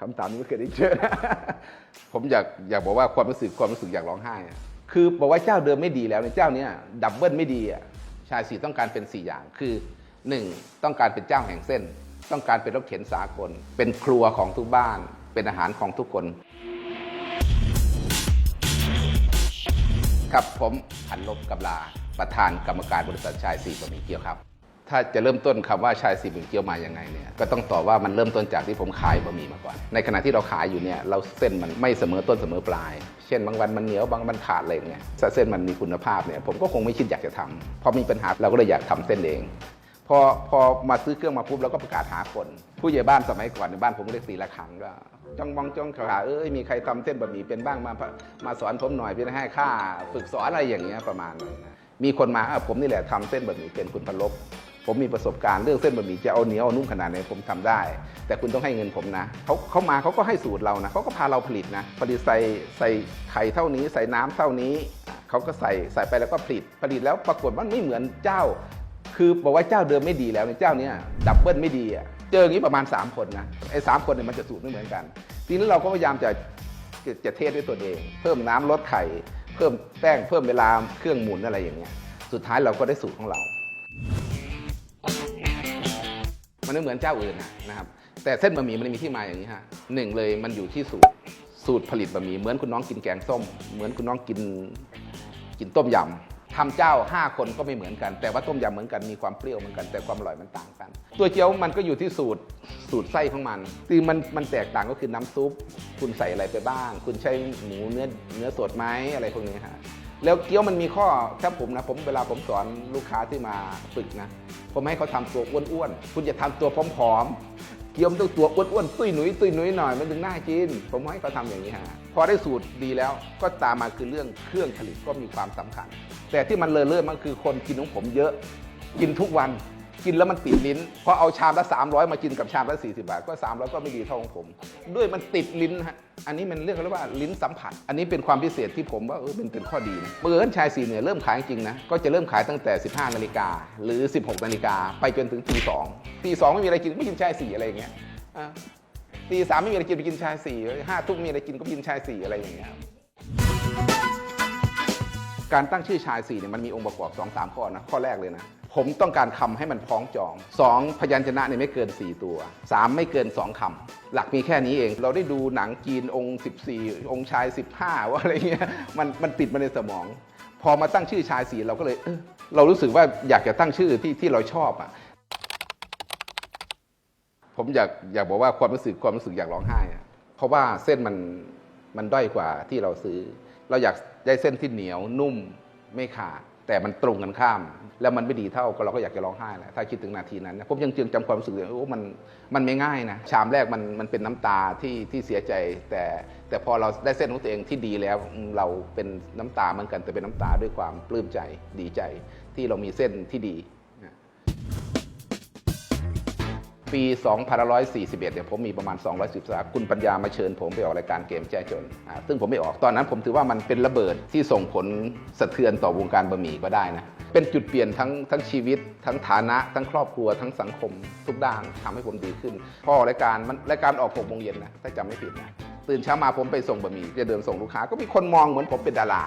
คำถามนี้ไม่เคยได้เจอผมอยากอยากบอกว่าความรู้สึกความรู้สึกอยากร้องไห้อะคือบอกว่าเจ้าเดิมไม่ดีแล้วในยเจ้าเนี้ยดับเบิลไม่ดีอะชายสี่ต้องการเป็นสี่อย่างคือหนึ่งต้องการเป็นเจ้าแห่งเส้น ต้องการเป็นรถเข็นสากล เป็นครัวของทุกบ้าน เป็นอาหารของทุกคนครับผมพันลบกับลาประธานกรรมการบริษัทชายสี่บะหมี่เกี๊ยวครับ ถ้าจะเริ่มต้นคำว่าชายสี่บะหมี่เกี๊ยวมายังไงเนี่ยก็ต้องตอบว่ามันเริ่มต้นจากที่ผมขายบะหมี่มาก่อน ในขณะที่เราขายอยู่เนี่ยเราเส้นมันไม่เสมอต้นเสมอปลาย เช่นบางวันมันเหนียวบางวันขาดอะไรอย่างเงี้ยถ้าเส้นมันมีคุณภาพเนี่ยผมก็คงไม่คิดอยากจะทำพอมีปัญหาเราก็เลยอยากทำเส้นเองพอพอมาซื้อเครื่องมาปุ๊บเราก็ประกาศหาคน ผู้ใหญ่บ้านสมัยก่อนในบ้านผมเรียกตีละครังก็จ้องมองจ้องขาเอ้ยมีใครทำเส้นบะหมี่เป็นบ้างมามาสอนผมหน่อยพี่ให้ค่า ฝึกสอนอะไรอย่างเงี้ยประมาณนั้มีคนมาผมนี่แหละทำเส้นบะหมี่เป็นคุณพลบ ผมมีประสบการณ์เรื่องเส้นบะหมี่จะเอาเหนียวเอานุ่มขนาดไหนผมทำได้ แต่คุณต้องให้เงินผมนะเขาเขามาเขาก็ให้สูตรเรานะเขาก็พาเราผลิตนะผลิตใส่ใส่ไข่เท่านี้ ใส่น้ำเท่านี้เขาก็ใส่ใส่ไปแล้วก็ผลิตผลิตแล้วปรากฏว่ามันไม่เหมือนเจ้า คือบอกว่าเจ้าเดิมไม่ดีแล้วเนี่ยเจ้าเนี้ยดับเบิลไม่ดีอะเจออย่างนี้ประมาณ 3 คนนะไอ้สามคนเนี่ยมันจะสูตรไม่เหมือนกัน ทีนี้เราก็พยายามจะจะจะเทสด้วยตัวเอง เพิ่มน้ำลดไข่ เพิ่มแป้งเพิ่มเวลาเครื่องหมุนอะไรอย่างเงี้ยสุดท้ายเราก็ได้สูตรของเรา มันไม่เหมือนเจ้าอื่นนะครับ แต่เส้นบะหมี่มันมีที่มาอย่างนี้ฮะหนึ่งเลยมันอยู่ที่สูตรสูตรผลิตบะหมี่เหมือนคุณน้องกินแกงส้ม เหมือนคุณน้องกินกินต้มยำทำเจ้า 5 คนก็ไม่เหมือนกัน แต่ว่าต้มยำเหมือนกันมีความเปรี้ยวเหมือนกันแต่ความอร่อยมันต่างกัน ตัวเจี๊ยวมันก็อยู่ที่สูตรสูตรไส้ของมันคือมันมันแตกต่างก็คือน้ำซุป คุณใส่อะไรไปบ้าง คุณใช้หมูเนื้อเนื้อสดไหมอะไรพวกนี้ฮะแล้วเกี๊ยวมันมีข้อถ้าผมนะผมเวลาผมสอนลูกค้าที่มาฝึกนะ ผมให้เขาทำตัวอ้วนๆ คุณจะทำทำตัวผอมๆ เกี๊ยวมันต้องตัวอ้วนๆ ตุ้ยหนุยตุ้ยหนุยหน่อยมันถึงน่ากิน ผมให้เขาทำอย่างนี้ฮะ พอได้สูตรดีแล้วก็ตามมาคือเรื่องเครื่องผลิตก็มีความสำคัญ แต่ที่มันเลอะเลื่อนมันคือคนกินของผมเยอะ กินทุกวัน กินแล้วมันติดลิ้นพอเอาชามละ 300 มากินกับชามละ 40 บาท ก็ 300 ก็ไม่ดีเท่าของผม ด้วยมันติดลิ้นฮะอันนี้มันเรียกว่าลิ้นสัมผัส อันนี้เป็นความพิเศษที่ผมว่าเออเป็นเป็นข้อดีนะเบอร์ชายสีเนี่ยเริ่มขายจริงนะก็จะเริ่มขายตั้งแต่ 15 นาฬิกาหรือ 16 นาฬิกาไปจนถึงตีสองตีสองไม่มีอะไรกินไม่กินชายสีอะไรอย่างเงี้ยอะตีสามไม่มีอะไรกินไปกินชายสี่ห้าทุ่มมีอะไรกินก็กินชายสี่อะไรอย่างเงี้ยการตั้งชื่อชายสี่เนี่ยมันมีองค์ประกอบ2อสข้อนะข้อแรกเลยนะ ผมต้องการคำให้มันพ้องจอง 2. พยัญชนะเนี่ยไม่เกิน 4 ตัว 3. ไม่เกิน 2คำหลักมีแค่นี้เอง เราได้ดูหนังจีนองค์ 14 องค์ชาย 15 ว่าอะไรเงี้ยมันมันติดมาในสมอง พอมาตั้งชื่อชายสีเราก็เลยเออเรารู้สึกว่าอยากจะตั้งชื่อที่ที่เราชอบอะผมอยากอยากบอกว่าความรู้สึกความรู้สึกอยากร้องไห้อะเพราะว่าเส้นมันมันด้อยกว่าที่เราซื้อ เราอยากได้เส้นที่เหนียวนุ่มไม่ขาด แต่มันตรงกันข้าม แล้วมันไม่ดีเท่าก็เราก็อยากจะร้องไห้แหละถ้าคิดถึงนาทีนั้นนะผมยังจึงจำความรู้สึกเลยโอ้มันมันไม่ง่ายนะชามแรกมันมันเป็นน้ำตาที่ที่เสียใจ แต่แต่พอเราได้เส้นของตัวเองที่ดีแล้วเราเป็นน้ำตาเหมือนกันแต่เป็นน้ำตาด้วยความปลื้มใจดีใจ ที่เรามีเส้นที่ดี ปี2541เนี่ยผมมีประมาณ 210สาขาคุณปัญญามาเชิญผมไปออกรายการเกมแจ้จนอ่าซึ่งผมไม่ออกตอนนั้นผมถือว่ามันเป็นระเบิดที่ส่งผลสะเทือนต่อวงการบะหมี่ก็ได้นะ เป็นจุดเปลี่ยนทั้งทั้งชีวิต ทั้งฐานะ ทั้งครอบครัว ทั้งสังคม ทุกด้านทำให้ผมดีขึ้นพอออกรายการมันรายการออก6โมงเย็นนะถ้าจำไม่ผิดนะตื่นเช้ามาผมไปส่งบะหมี่จะเดินส่งลูกค้าก็มีคนมองเหมือนผมเป็นดารา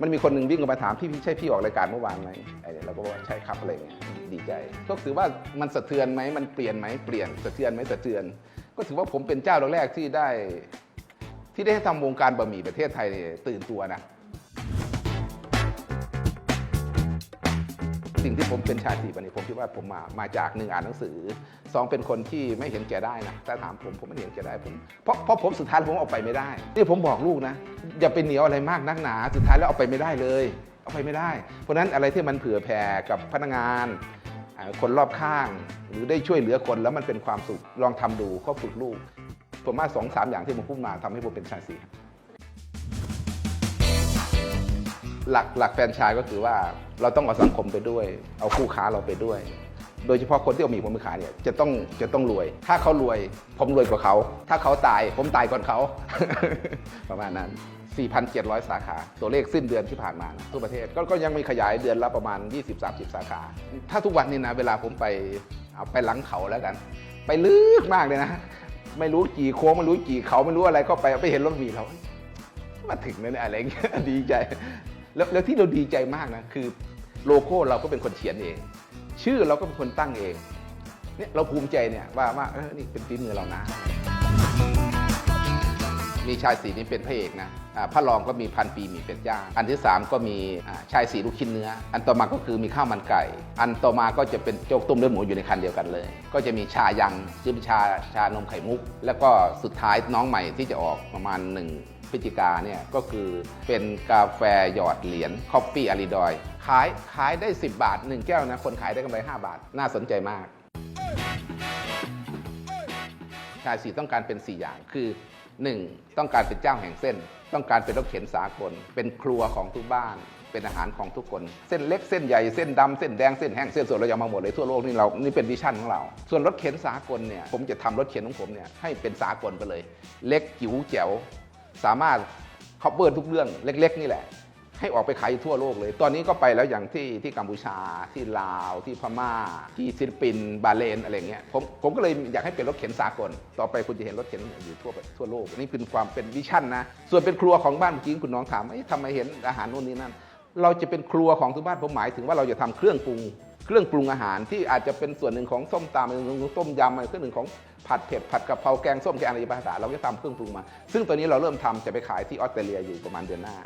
มันมีคนหนึ่งวิ่งมาถามพี่พี่ใช่พี่ออกรายการเมื่อวานไหมไอ้เนี่ยเราก็บอกว่าใช่ครับอะไรเงี้ยดีใจ ก็ถือว่ามันสะเทือนไหมมันเปลี่ยนไหมเปลี่ยนสะเทือนไหมสะเทือน ก็ถือว่าผมเป็นเจ้าแรกๆที่ได้ ที่ได้ทำวงการบะหมี่ประเทศไทยเนี่ยตื่นตัวนะ สิ่งที่ผมเป็นชาติบันนี้ผมคิดว่าผมมามาจากหนึ่งอ่านหนังสือสองเป็นคนที่ไม่เห็นแก่ได้นะถ้าถามผมผมไม่เห็นแก่ได้ผมเพราะเพราะผมสุดท้ายผมเอาไปไม่ได้นี่ผมบอกลูกนะอย่าไปเหนียวอะไรมากนักหนาสุดท้ายแล้วเอาไปไม่ได้เลย เอาไปไม่ได้ เพราะนั้นอะไรที่มันเผื่อแผ่กับพนักงานคนรอบข้าง หรือได้ช่วยเหลือคนแล้วมันเป็นความสุขลองทำดูก็ฝึกลูกผมว่าสองสามอย่างที่ผมพูดมาทำให้ผมเป็นชาติ หลักหลักแฟรนไชายก็คือว่าเราต้องเอาสังคมไปด้วย เอาคู่ค้าเราไปด้วย โดยเฉพาะคนที่เอาหมีผมไปขายเนี่ยจะต้องจะต้องรวย ถ้าเขารวยผมรวยกว่าเขา ถ้าเขาตายผมตายก่อนเขา ประมาณนั้น 4,700 สาขา ตัวเลขสิ้นเดือนที่ผ่านมานะทั่วประเทศกก็ยังมีขยายเดือนละประมาณ 20-30 สาขา ถ้าทุกวันนี้นะ เวลาผมไปเอาไปหลังเขาแล้วกัน ไปลึกมากเลยนะ ไม่รู้กี่โค้งไม่รู้กี่เขาไม่รู้อะไรเข้าไปไปเห็นรถมีเรามาถึงแล้วเนี่ยอะไรเงี้ยดีใจ แล้วแล้วที่เราดีใจมากนะคือโลโก้เราก็เป็นคนเขียนเอง ชื่อเราก็เป็นคนตั้งเองเนี่ยเราภูมิใจเนี่ยว่าว่าเออนี่เป็นฝีมือเรานะ มีชายสีนี่เป็นพระเอกนะพระรองก็มีพันปีมีเป็ดย่าง อันที่ 3 ก็มีชายสีลูกชิ้นเนื้อ อันต่อมาก็คือมีข้าวมันไก่ อันต่อมาก็จะเป็นโจ๊กต้มเลือดหมูอยู่ในคันเดียวกันเลย ก็จะมีชายังซึ่งเป็นชาชานมไข่มุก แล้วก็สุดท้ายน้องใหม่ที่จะออกประมาณ1 พฤศจิกาเนี่ยก็คือเป็นกาแฟหยอดเหรียญคอฟฟี่อาริดอย ขายขายได้ 10 บาท 1 แก้วนะ คนขายได้กำไร 5 บาท น่าสนใจมาก ชายสีต้องการเป็น 4 อย่างคือ 1. ต้องการเป็นเจ้าแห่งเส้น ต้องการเป็นรถเข็นสากล เป็นครัวของทุกบ้านเป็นอาหารของทุกคน เส้นเล็กเส้นใหญ่เส้นดำเส้นแดงเส้นแห้งเส้นสดเราจะเอามาหมดเลยทั่วโลกนี่เรานี่เป็นวิชั่นของเรา ส่วนรถเข็นสากลเนี่ยผมจะทำรถเข็นของผมเนี่ยให้เป็นสากลไปเลย เล็กจิ๋วแจ๋ว สามารถครอบเบิร์ทุกเรื่องเล็ก ๆ นี่แหละ ให้ออกไปขายทั่วโลกเลย ตอนนี้ก็ไปแล้วอย่างที่ที่กัมพูชาที่ลาวที่พม่า ที่ฟิลิปปินส์บาเลนอะไรเงี้ยผมผมก็เลยอยากให้เป็นรถเข็นสากล ต่อไปคุณจะเห็นรถเข็นอยู่ทั่วทั่วโลกนี่เป็นความเป็นวิชั่นนะส่วนเป็นครัวของบ้านเมื่อกี้คุณน้องถามเอ๊ะทำไมเห็นอาหารโน่นนี่นั่นเราจะเป็นครัวของทุกบ้านผมหมายถึงว่าเราจะทำเครื่องปรุง เครื่องปรุงอาหารที่อาจจะเป็นส่วนหนึ่งของส้มตำส่วนหนึ่งของต้มยำส่วนหนึ่งของผัดเผ็ดผัดกะเพราแกงส้มแกงอะไรภาษาเราจะทำเครื่องปรุงมา ซึ่งตัวนี้เราเริ่มทำจะไปขายที่ออสเตรเลียอยู่ประมาณเดือนหน้า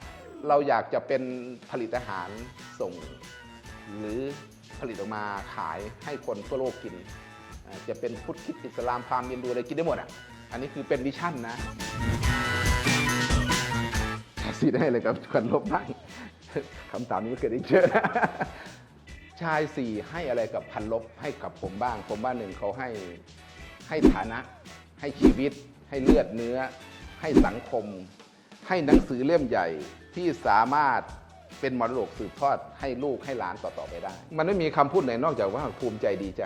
เราอยากจะเป็นผลิตอาหารส่ง หรือผลิตออกมาขายให้คนทั่วโลกกิน จะเป็นพุทธคิดอิสลามพราหมณ์ยินดูอะไรกินได้หมดอะอันนี้คือเป็นวิชั่นนะสีได้เลยครับควันลบบ้างคำถามนี้ไม่เคยได้เจอ ชายสี่ให้อะไรกับพันลบให้กับผมบ้าง ผมบ้านหนึ่งเขาให้ให้ฐานะ ให้ชีวิต ให้เลือดเนื้อ ให้สังคม ให้หนังสือเล่มใหญ่ที่สามารถเป็นมรดกสืบทอดให้ลูกให้หลานต่อๆไปได้ มันไม่มีคำพูดไหนนอกจากว่าภูมิใจดีใจ